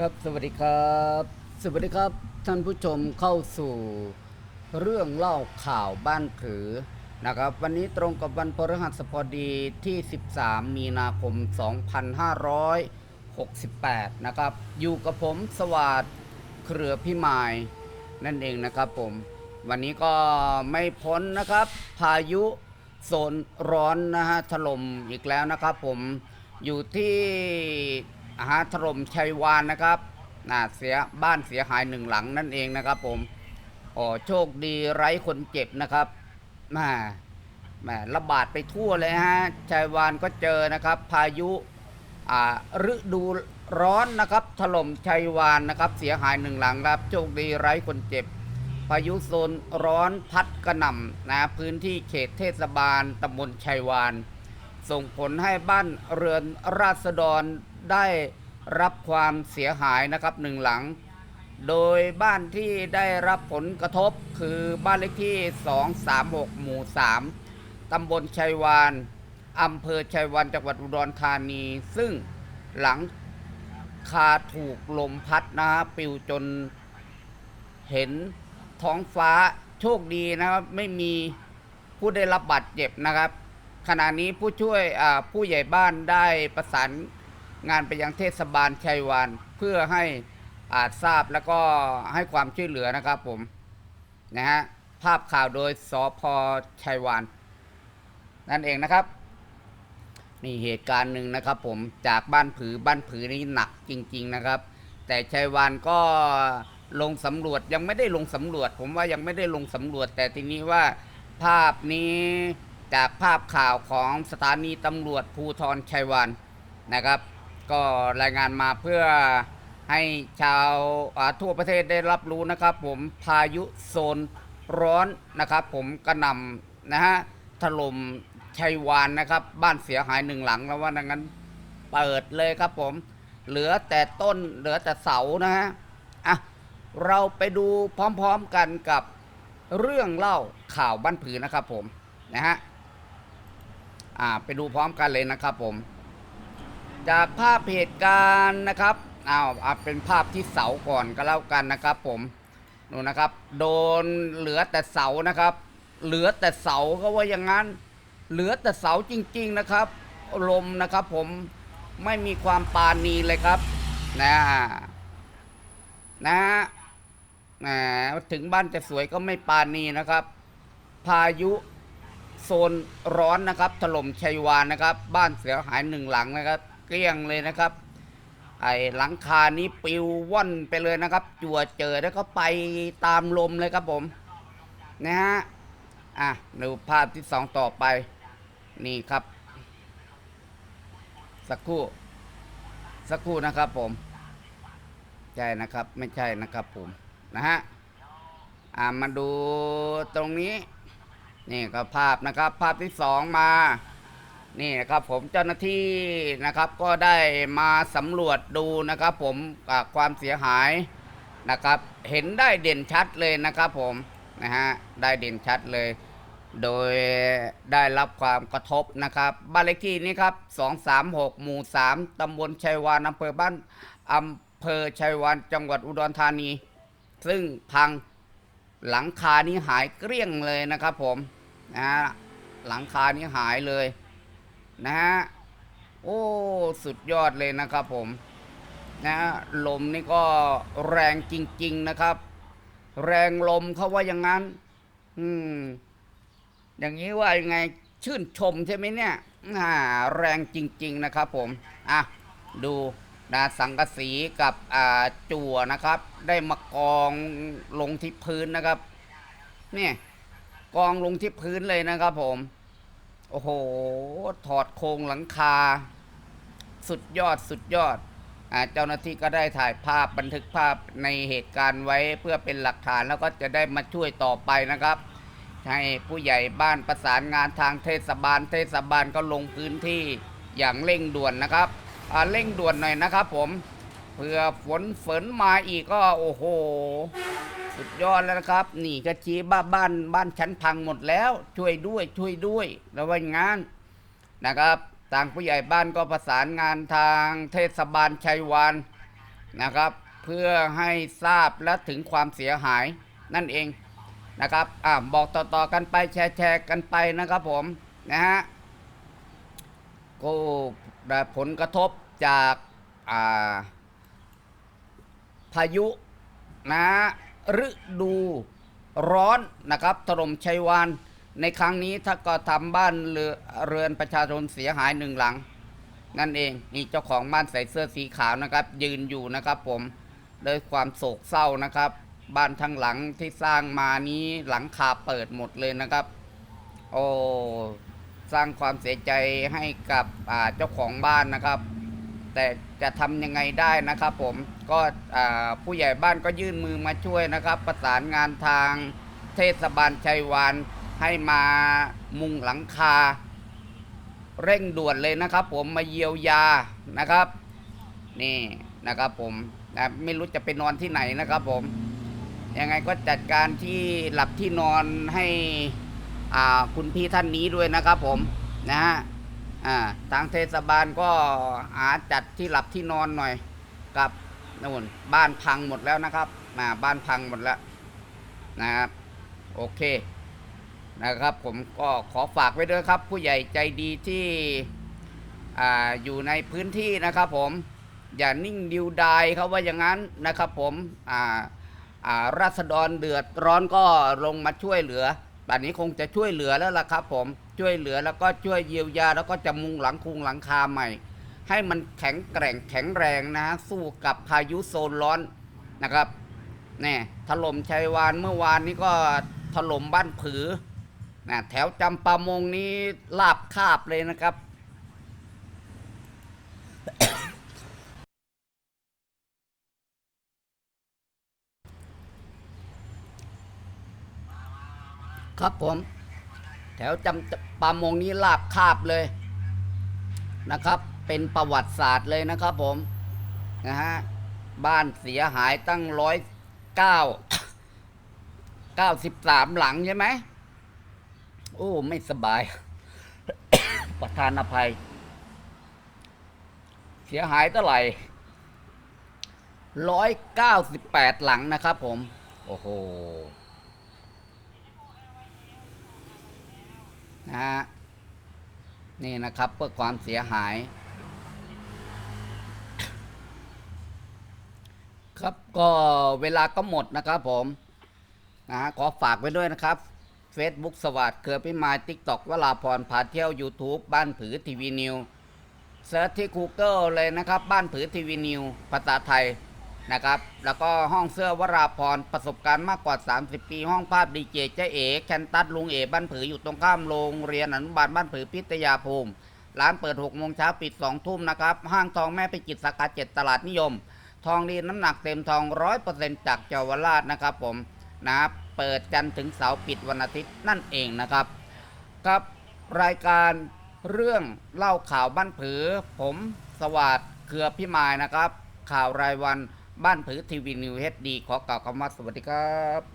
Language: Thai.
ครับสวัสดีครับ สวัสดีครับ ท่านผู้ชมเข้าสู่เรื่องเล่าข่าวบ้านผือนะครับ วันนี้ตรงกับวันพฤหัสบดีที่ 13 มีนาคม 2568 นะครับ อยู่กับผมสวัสดเครือพิมายนั่นเองนะครับผม วันนี้ก็ไม่พ้นนะครับ พายุโซนร้อนนะฮะถล่มอีกแล้วนะครับผมอยู่ที่ อาหารถล่มชัยวานนะครับน่าเสียบ้านเสียหายหนึ่งหลังนั่นเองนะครับ ผมอ๋อโชคดีไร้คนเจ็บนะครับแหมาแหมระบาดไปทั่วเลยฮะชัยวานก็เจอนะครับ พายุอ่าฤดูร้อนนะครับถล่มชัยวานนะครับ เสียหายหนึ่งหลังครับ โชคดีไร้คนเจ็บ พายุโซนร้อนพัดกระหน่ำนะพื้นที่เขตเทศบาลตำบลชัยวาน ส่งผลให้บ้านเรือนราษฎร ได้รับความเสียหายนะครับหนึ่งหลัง โดยบ้านที่ได้รับผลกระทบคือบ้านเลขที่ 236 หมู่ 3 ตำบลชัยวานอำเภอชัยวานจังหวัดอุดรธานี ซึ่งหลังคาถูกลมพัดนะปิวจนเห็นท้องฟ้าโชคดีนะครับไม่มีผู้ได้รับบาดเจ็บนะครับ ขณะนี้ผู้ช่วยผู้ใหญ่บ้านได้ประสาน งานไปยังเทศบาลชัยวานเพื่อให้อาจทราบแล้วก็ให้ความช่วยเหลือนะครับผมนะฮะภาพข่าวโดยสพชัยวานนั่นเองนะครับนี่เหตุการณ์หนึ่งนะครับ ผมจากบ้านผือบ้านผือนี่หนักจริง ๆนะครับ แต่ชัยวานก็ลงสำรวจยังไม่ได้ลงสำรวจ ผมว่ายังไม่ได้ลงสำรวจ แต่ทีนี้ว่าภาพนี้จากภาพข่าวของสถานีตำรวจภูธรชัยวานนะครับ ก็รายงานมาเพื่อให้ชาวทั่วประเทศได้รับรู้นะครับ ผมพายุโซนร้อนนะครับ ผมกระหน่ำนะฮะถล่มชัยวานนะครับ บ้านเสียหายหนึ่งหลังแล้วว่าดังนั้นเปิดเลยครับผม เหลือแต่ต้นเหลือแต่เสานะฮะอะเราไปดูพร้อมๆกันกับเรื่องเล่าข่าวบ้านผือนะครับผมนะฮะอ่าไปดูพร้อมกันเลยนะครับผม จากภาพเหตุการณ์นะครับเอาเอาเป็นภาพที่เสาก่อนก็แล้วกันนะครับ ผมนูนะครับ โดนเหลือแต่เสานะครับ เหลือแต่เสาก็ว่าอย่างนั้น เหลือแต่เสาจริง ๆนะครับ ลมนะครับ ผมไม่มีความปานีเลยครับ นะนะฮะถึงบ้านจะสวยก็ไม่ปานีนะครับ พายุโซนร้อนนะครับ ถล่มชัยวานนะครับ บ้านเสียหายหนึ่งหลังนะครับ ลี้ยงเลยนะครับ ไอ้หลังคานี้ปิวว่อนไปเลยนะครับ จั่วเจอแล้วก็ไปตามลมเลยครับผม นะฮะ อะดูภาพที่สองต่อไป นี่ครับ สักครู่ สักครู่นะครับผม ใช่นะครับ ไม่ใช่นะครับผม นะฮะ อ่ามาดูตรงนี้ นี่ก็ภาพนะครับ ภาพที่สองมา นี่นะครับผมเจ้าหน้าที่นะครับก็ได้มาสำรวจดูนะครับผมความเสียหายนะครับ เห็นได้เด่นชัดเลยนะครับผมนะฮะได้เด่นชัดเลย โดยได้รับความกระทบนะครับบ้านเลขที่นี้ครับ 236 หมู่ 3 ตำบลชัยวานอำเภอบ้านอำเภอชัยวานจังหวัดอุดรธานี ซึ่งพังหลังคานี้หายเกลี้ยงเลยนะครับผมนะฮะหลังคานี้หายเลย นะฮะโอ้สุดยอดเลยนะครับผมนะลมนี่ก็แรงจริง ๆนะครับ แรงลมเขาว่าอย่างนั้น อืม อย่างนี้ว่ายังไงชื่นชมใช่ไหมเนี่ยอ่าแรงจริง ๆนะครับ ผมอะดูนะสังกะสีกับอ่าจั่วนะครับ ได้มากองลงที่พื้นนะครับ เนี่ยกองลงที่พื้นเลยนะครับผม โอ้โห ถอดโครงหลังคา สุดยอดสุดยอดอเจ้าหน้าที่ก็ได้ถ่ายภาพบันทึกภาพในเหตุการณ์ไว้เพื่อเป็นหลักฐานแล้วก็จะได้มาช่วยต่อไปนะครับ ให้ผู้ใหญ่บ้านประสานงานทางเทศบาล เทศบาลก็ลงพื้นที่อย่างเร่งด่วนนะครับเร่งด่วนหน่อยนะครับผมเพื่อฝนฝนมาอีกก็โอ้โห สุดยอดแล้วนะครับ นี่กระชีบ้าบ้านบ้านชั้นพังหมดแล้ว ช่วยด้วยช่วยด้วยแล้วว่าอย่างงั้นนะครับ ทางผู้ใหญ่บ้านก็ประสานงานทางเทศบาลชัยวานนะครับ เพื่อให้ทราบและถึงความเสียหายนั่นเองนะครับอ่าบอกต่อๆกันไปแชร์แชร์กันไปนะครับผมนะฮะก็ได้ผลกระทบจากอ่าพายุนะ ฤดูร้อนนะครับถล่มชัยวานในครั้งนี้ถ้าก็ทำบ้านเรือนประชาชนเสียหายหนึ่งหลัง นั่นเองนี่เจ้าของบ้านใส่เสื้อสีขาวนะครับ ยืนอยู่นะครับผมด้วยความโศกเศร้านะครับ บ้านทั้งหลังที่สร้างมานี้หลังคาเปิดหมดเลยนะครับ โอ้สร้างความเสียใจให้กับเจ้าของบ้านนะครับ แต่จะทำยังไงได้นะครับผมก็ผู้ใหญ่บ้านก็ยื่นมือมาช่วยนะครับ ประสานงานทางเทศบาลชัยวานให้มามุงหลังคา เร่งด่วนเลยนะครับ ผมมาเยียวยานะครับ นี่นะครับผมนะไม่รู้จะไปนอนที่ไหนนะครับผมยังไงก็จัดการที่หลับที่นอนให้คุณพี่ท่านนี้ด้วยนะครับผมนะฮะ ทางเทศบาลก็หาจัดที่หลับที่นอนหน่อยกับนู่นบ้านพังหมดแล้วนะครับอ่าบ้านพังหมดแล้วนะครับโอเคนะครับ ผมก็ขอฝากไว้ด้วยครับ ผู้ใหญ่ใจดีที่อ่าอยู่ในพื้นที่นะครับ ผมอย่านิ่งดิวดายเขาว่าอย่างนั้นนะครับ ผมอ่าอ่าราษฎรเดือดร้อนก็ลงมาช่วยเหลือป่านนี้คงจะช่วยเหลือแล้วล่ะครับ ผม ช่วยเหลือแล้วก็ช่วยเยียวยา แล้วก็จะมุงหลังคุงหลังคาใหม่ ให้มันแข็งแกร่งแข็งแรงนะฮะสู้กับพายุโซนร้อนนะครับแน่ถล่มชัยวานเมื่อวานนี้ก็ถล่มบ้านผือนะแถวจำปามงนี้ลาบคาบเลยนะครับครับผม แถวจำปามงนี้ลาบคาบเลยนะครับ เป็นประวัติศาสตร์เลยนะครับผมนะฮะบ้านเสียหายตั้งร้อยเก้าเก้าสิบสามหลังใช่ไหมโอ้ ไม่สบาย ประธานอภัย เสียหายเท่าไหร่ร้อยเก้าสิบแปดหลังนะครับผม โอ้โห นะฮะนี่นะครับเพื่อความเสียหาย ครับก็เวลาก็หมดนะครับผมนะฮะขอฝากไว้ด้วยนะครับ Facebook สวัสดิ์เครือพิมายทิกตอกวลาพรพาเที่ยว YouTube บ้านผือทีวีนิวเซิร์ชที่ Google เลยนะครับ บ้านผือทีวีนิวภาษาไทย นะครับ แล้วก็ห้องเสื้อวราพรประสบการณ์มากกว่า 30 ปี ห้องภาพดีเจเจ๊เอ๋แคนตัสลุงเอ๋บ้านผืออยู่ตรงข้ามโรงเรียนอนุบาลบ้านผือพิทยาภูมิ ร้านเปิด6โมงเช้าปิด2ทุ่มนะครับ ห้างทองแม่ไปจิตสาขาเจ็ดตลาดนิยม ทองดีน้ำหนักเต็มทองร้อยเปอร์เซ็นต์จากเยาวราชนะครับผมนะเปิดจันทร์ถึงเสาร์ปิดวันอาทิตย์นั่นเองนะครับครับรายการเรื่องเล่าข่าวบ้านผือ ผมสวัสดิ์เครือพิมายนะครับ ข่าวรายวัน บ้านผือทีวีนิวเฮดดีขอกล่าวคำว่าสวัสดีครับ